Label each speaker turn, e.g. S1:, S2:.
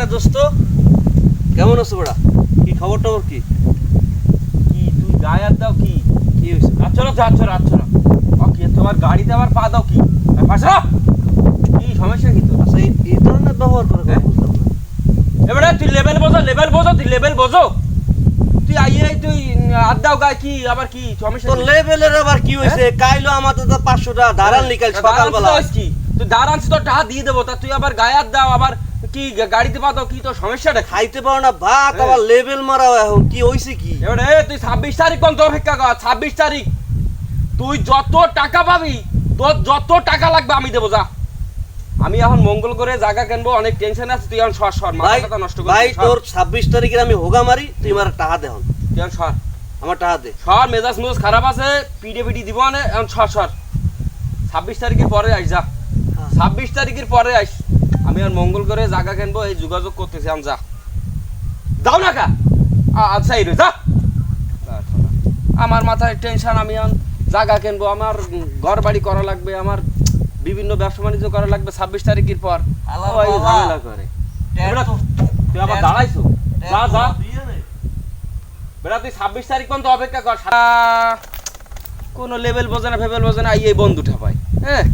S1: আছো বেড়া? কি খবর টবর কি?
S2: কি তুই গায়ে হাত দাও কি?
S1: কি হয়েছে?
S2: আচ্ছা না আচ্ছা না আচ্ছা না ও কি তোমার গাড়িতে আবার পা দাও কি? পাশা কি সমস্যা কি তোর?
S1: আচ্ছা এই ধরনের ব্যবহার করে
S2: হ্যাঁ?
S1: বুঝলাম না
S2: এবারে তুই লেভেল বোঝো লেভেল বোঝো তুই লেভেল বোঝো। তুই আইয়ে তুই দাও গায়ে কি আবার কি সমস্যা
S1: তোর লেভেলের আবার কি হয়েছে? কাইলো আমাদের তো পাঁচশো টাকা ধারান নিকাল সকালবেলা।
S2: তো। তুই দাঁড়ান তো টাকা দিয়ে দেবো তা তুই আবার গায়ে দাও আবার কি গাড়িতে পা দাও কি তোর সমস্যাটা?
S1: খাইতে পারো না ভাত
S2: হ্যাঁ।
S1: আবার লেভেল মারাও এখন কি হয়েছে কি?
S2: এবারে তুই ছাব্বিশ তারিখ পর্যন্ত অপেক্ষা কর ছাব্বিশ তারিখ। তুই যত টাকা পাবি তোর যত টাকা লাগবে আমি দেবো যা। আমি এখন মঙ্গল করে জায়গা কিনবো অনেক টেনশন আছে তুই এখন সর সর মাথা নষ্ট
S1: ভাই তোর ছাব্বিশ তারিখের আমি হোগা মারি তুই আমার টাকা দে এখন।
S2: তুই এখন সর।
S1: আমার টাকা দে।
S2: সর মেজাজ মেজাজ খারাপ আছে পিডে পিডি দিব না এখন সর সর। ছাব্বিশ তারিখের পরে আইস যা।
S1: হ্যাঁ।
S2: ছাব্বিশ তারিখের পরে আইস। আমি আর মঙ্গল করে জায়গা কিনবো এই যোগাযোগ করতেছি আমি যা। যাও না কা? আচ্ছা এই যা। আমার মাথায় টেনশন আমি জায়গা কিনবো আমার ঘর বাড়ি করা লাগবে আমার বিভিন্ন ব্যবসা বাণিজ্য করা লাগবে ছাব্বিশ তারিখের পর। ঝামেলা করে। তুই আবার দাঁড়াইছো? যা যা। বেটা তুই ছাব্বিশ তারিখ পর্যন্ত অপেক্ষা কর। কোনো লেভেল বোঝে না ফেভেল বোঝে না এই বন্ধু ঠাপাই হ্যাঁ?